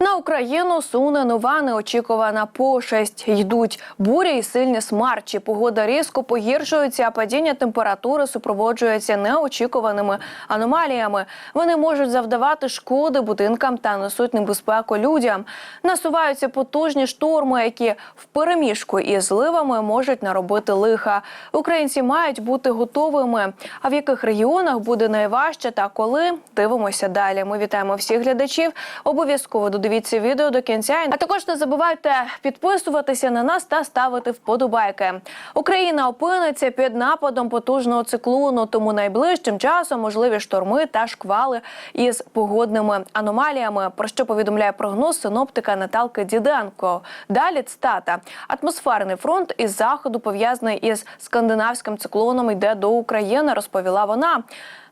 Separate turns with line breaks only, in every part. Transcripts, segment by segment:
На Україну суне нова неочікувана пошесть. Йдуть бурі і сильні смарчі. Погода різко погіршується, а падіння температури супроводжується неочікуваними аномаліями. Вони можуть завдавати шкоди будинкам та несуть небезпеку людям. Насуваються потужні шторми, які в переміжку із зливами можуть наробити лиха. Українці мають бути готовими. А в яких регіонах буде найважче та коли дивимося далі. Ми вітаємо всіх глядачів. Обов'язково додивіться відео до кінця. А також не забувайте підписуватися на нас та ставити вподобайки. Україна опиниться під нападом потужного циклону, тому найближчим часом можливі шторми та шквали із погодними аномаліями. Про що повідомляє прогноз синоптика Наталки Діденко. Далі цитата. атмосферний фронт із заходу пов'язаний із скандинавським циклоном йде до України. Розповіла вона.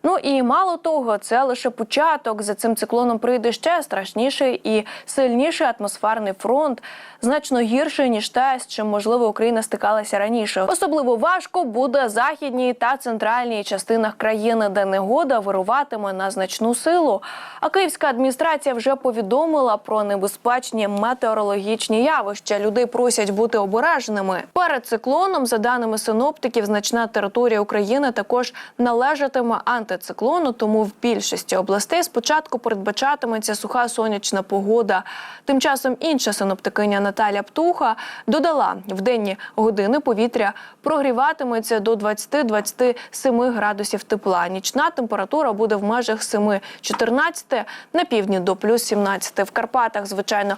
Ну і мало того, це лише початок. За цим циклоном прийде ще страшніший і сильніший атмосферний фронт, значно гірший ніж те, з чим можливо Україна стикалася раніше. Особливо важко буде західній та центральній частинах країни, де негода вируватиме на значну силу. А київська адміністрація вже повідомила про небезпечні метеорологічні явища. Людей просять бути обережними. Перед циклоном, за даними синоптиків, значна територія України також належатиме антициклону. Тому в більшості областей спочатку передбачатиметься суха сонячна погода. Тим часом інша синоптикиня Наталя Птуха додала в денні години повітря прогріватиметься до 20-27 градусів тепла. Нічна температура буде в межах 7-14, на півдні до плюс 17. В Карпатах, звичайно.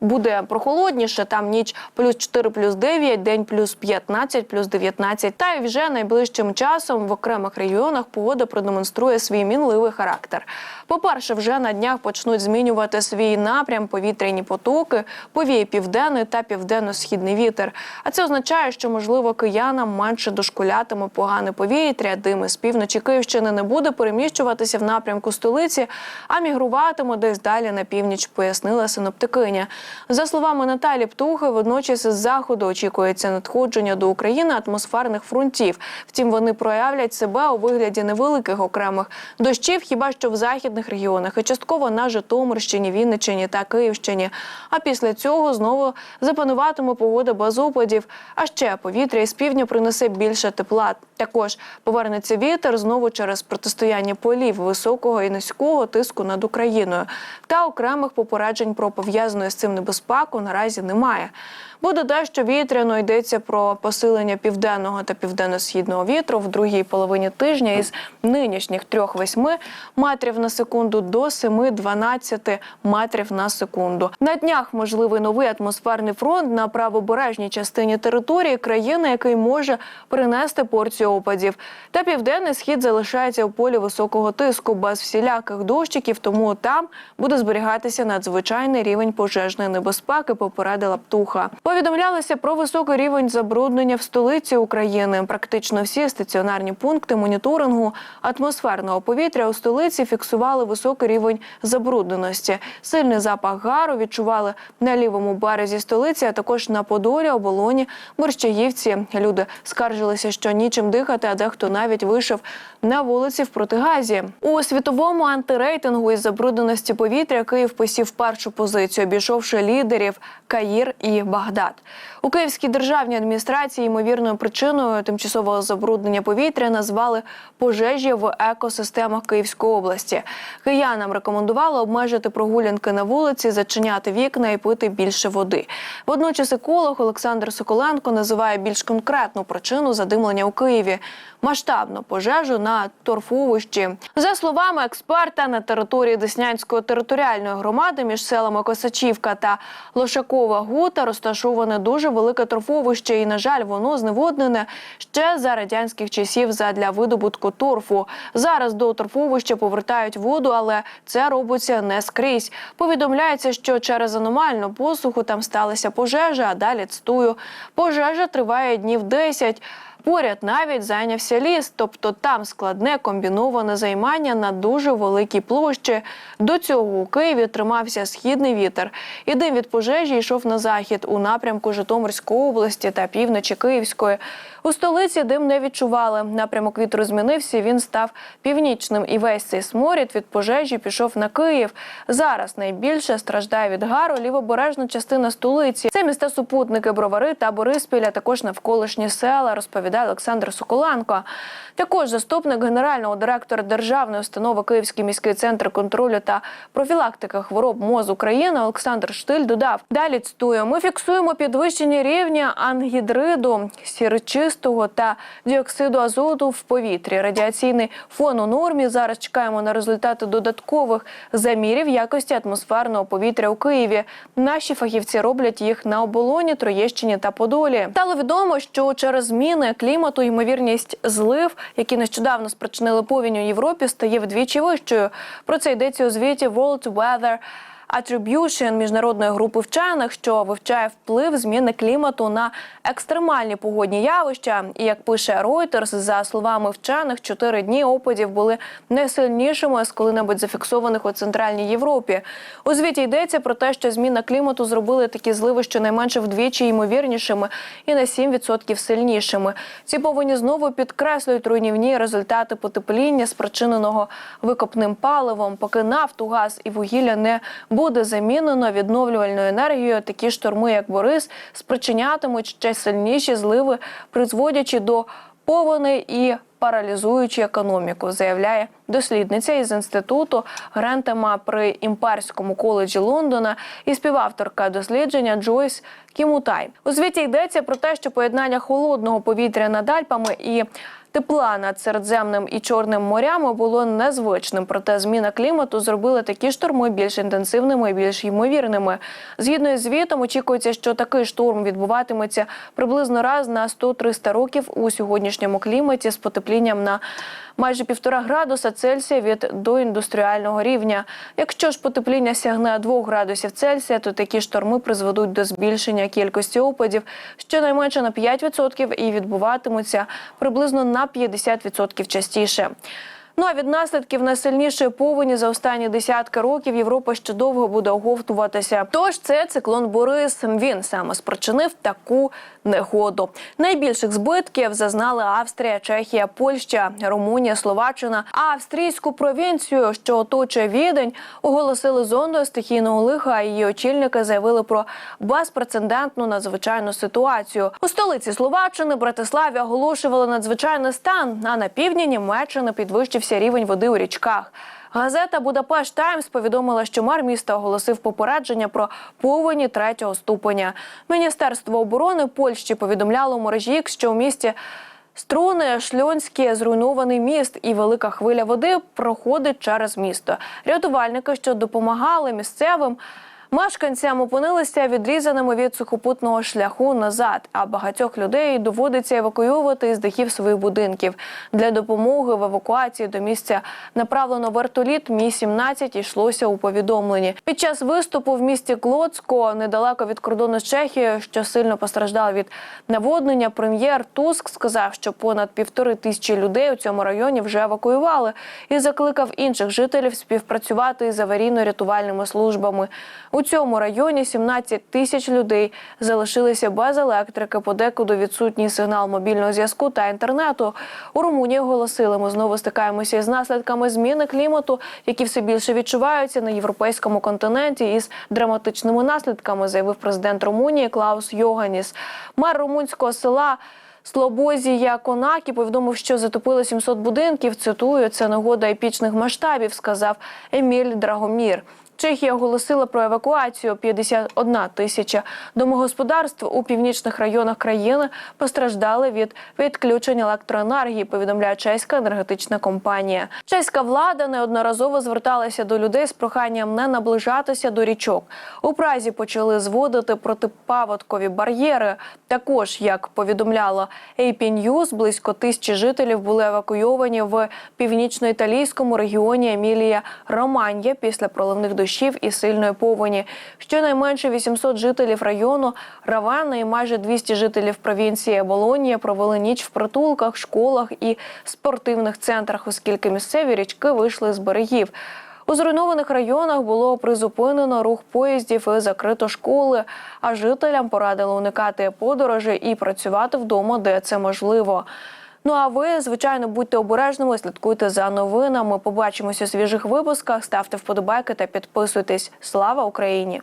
Буде прохолодніше, там ніч плюс 4, плюс 9, день плюс 15, плюс 19. Та й вже найближчим часом в окремих регіонах погода продемонструє свій мінливий характер. По-перше, вже на днях почнуть змінювати свій напрям повітряні потоки, повіє південний та південно-східний вітер. А це означає, що можливо киянам менше дошкулятиме погане повітря, дими з півночі Київщини не буде переміщуватися в напрямку столиці, а мігруватиме десь далі на північ, пояснила синоптикиня. За словами Наталі Птухи, водночас із заходу очікується надходження до України атмосферних фронтів. Втім, вони проявлять себе у вигляді невеликих окремих дощів, хіба що в західних регіонах, і частково на Житомирщині, Вінниччині та Київщині. А після цього знову запануватиме погода без опадів. А ще повітря із півдня принесе більше тепла. Також повернеться вітер знову через протистояння полів високого і низького тиску над Україною. Та окремих попереджень про пов'язану з цим небезпеку наразі немає. Буде дещо вітряно йдеться про посилення південного та південно-східного вітру в другій половині тижня із нинішніх 3-8 метрів на секунду до 7-12 метрів на секунду. На днях можливий новий атмосферний фронт на правобережній частині території країни, який може принести порцію опадів. Та південний схід залишається у полі високого тиску без всіляких дощиків, тому там буде зберігатися надзвичайний рівень пожежної небезпеки. Попередила птуха. Повідомлялося про високий рівень забруднення в столиці України. Практично всі стаціонарні пункти моніторингу атмосферного повітря у столиці фіксували високий рівень забрудненості. Сильний запах гару відчували на лівому березі столиці, а також на Подолі, оболоні, Борщаївці. Люди скаржилися, що нічим дихати, а дехто навіть вийшов на вулиці в протигазі. У світовому антирейтингу із забрудненості повітря Київ посів першу позицію, обійшовши лідерів Каїр і Багдад. У Київській державній адміністрації ймовірною причиною тимчасового забруднення повітря назвали пожежі в екосистемах Київської області. Киянам рекомендували обмежити прогулянки на вулиці, зачиняти вікна і пити більше води. Водночас еколог Олександр Соколенко називає більш конкретну причину задимлення у Києві масштабну пожежу на торфовищі. За словами експерта, на території Деснянської територіальної громади між селами Косачівка та Лошакова Гута розташоване дуже велике торфовище, і на жаль, воно зневоднене ще за радянських часів задля видобутку торфу. Зараз до торфовища повертають воду, але це робиться не скрізь. Повідомляється, що через аномальну посуху там сталася пожежа. А далі цитую, пожежа триває днів 10. Поряд навіть зайнявся ліс, тобто там складне комбіноване займання на дуже великій площі. До цього у Києві тримався східний вітер. І дим від пожежі йшов на захід у напрямку Житомирської області та півночі Київської. У столиці дим не відчували. Напрямок вітру змінився. Він став північним, і весь цей сморід від пожежі пішов на Київ. Зараз найбільше страждає від гару лівобережна частина столиці. Це міста супутники Бровари та Бориспіль, а також навколишні села, розповідає Олександр Соколенко. Також заступник генерального директора державної установи Київський міський центр контролю та профілактики хвороб МОЗ України Олександр Штиль додав. Далі цитую: ми фіксуємо підвищення рівня ангідриду, сірчистого та діоксиду азоту в повітрі. Радіаційний фон у нормі. Зараз чекаємо на результати додаткових замірів якості атмосферного повітря у Києві. Наші фахівці роблять їх на оболоні, Троєщині та Подолі. Стало відомо, що через зміни клімату ймовірність злив, які нещодавно спричинили повінь у Європі, стає вдвічі вищою. Про це йдеться у звіті World Weather Attribution міжнародної групи вчених, що вивчає вплив зміни клімату на екстремальні погодні явища. І як пише Reuters, за словами вчених, чотири дні опадів були найсильнішими з коли-небудь зафіксованих у центральній Європі. У звіті йдеться про те, що зміна клімату зробили такі зливи, щонайменше вдвічі ймовірнішими і на 7% сильнішими. Ці повені знову підкреслюють руйнівні результати потепління, спричиненого викопним паливом, поки нафту, газ і вугілля не буде замінено відновлювальною енергією. Такі шторми, як Борис, спричинятимуть ще сильніші зливи, призводячи до повеней і паралізуючи економіку, заявляє дослідниця із інституту Грентема при імперському коледжі Лондона і співавторка дослідження Джойс Кімутай. У звіті йдеться про те, що поєднання холодного повітря над Альпами і Тепла над Середземним і Чорним морями було незвичним, проте зміна клімату зробила такі шторми більш інтенсивними і більш ймовірними. Згідно із звітом, очікується, що такий шторм відбуватиметься приблизно раз на 100-300 років у сьогоднішньому кліматі з потеплінням на майже півтора градуса Цельсія від доіндустріального рівня. Якщо ж потепління сягне 2 градусів Цельсія, то такі шторми призведуть до збільшення кількості опадів щонайменше на 5% і відбуватимуться приблизно на 50% частіше. Ну а від наслідків найсильнішої повені за останні десятки років Європа ще довго буде оговтуватися. Тож це циклон Борис. Він саме спричинив таку негоду. Найбільших збитків зазнали Австрія, Чехія, Польща, Румунія, Словаччина. А австрійську провінцію, що оточує відень, оголосили зоною стихійного лиха. а Її очільники заявили про безпрецедентну надзвичайну ситуацію. У столиці Словаччини Братиславі оголошували надзвичайний стан. А на півдні Німеччини підвищився рівень води у річках. Газета Будапешт Таймс повідомила, що мер міста оголосив попередження про повені третього ступеня. Міністерство оборони Польщі повідомляло мережі, що у місті. Струни, Шльонське, зруйнований міст і велика хвиля води проходить через місто. Рятувальники, що допомагали місцевим. Мешканцям опинилися відрізаними від сухопутного шляху назад, а багатьох людей доводиться евакуювати із дахів своїх будинків. Для допомоги в евакуації до місця направлено вертоліт Мі 17 йшлося у повідомленні. Під час виступу в місті Клоцько, недалеко від кордону з Чехією, що сильно постраждав від наводнення. Прем'єр Туск сказав, що понад півтори тисячі людей у цьому районі вже евакуювали і закликав інших жителів співпрацювати із аварійно-рятувальними службами. У цьому районі 17 тисяч людей залишилися без електрики, подекуди відсутній сигнал мобільного зв'язку та інтернету. У Румунії оголосили, ми знову стикаємося із наслідками зміни клімату, які все більше відчуваються на європейському континенті із драматичними наслідками, заявив президент Румунії Клаус Йоганіс. Мер румунського села. Слобозія Конакі повідомив, що затопили 700 будинків. Цитую, це нагода епічних масштабів, сказав Еміль Драгомір. Чехія оголосила про евакуацію 51 тисяча домогосподарств у північних районах країни постраждали від відключення електроенергії. Повідомляє чеська енергетична компанія. Чеська влада неодноразово зверталася до людей з проханням не наближатися до річок. У Празі почали зводити протипаводкові бар'єри. Також, як повідомляла AP News, близько тисячі жителів були евакуйовані в північно-італійському регіоні Емілія Романья після проливних дощів дощів і сильної повені. Щонайменше 800 жителів району Равенна і майже 200 жителів провінції Болонія провели ніч в притулках, школах і спортивних центрах, оскільки місцеві річки вийшли з берегів. У зруйнованих районах було призупинено рух поїздів і закрито школи. А жителям порадили уникати подорожей і працювати вдома, де це можливо. Ну а ви, звичайно, будьте обережними, слідкуйте за новинами. Побачимося у свіжих випусках. Ставте вподобайки та підписуйтесь. Слава Україні!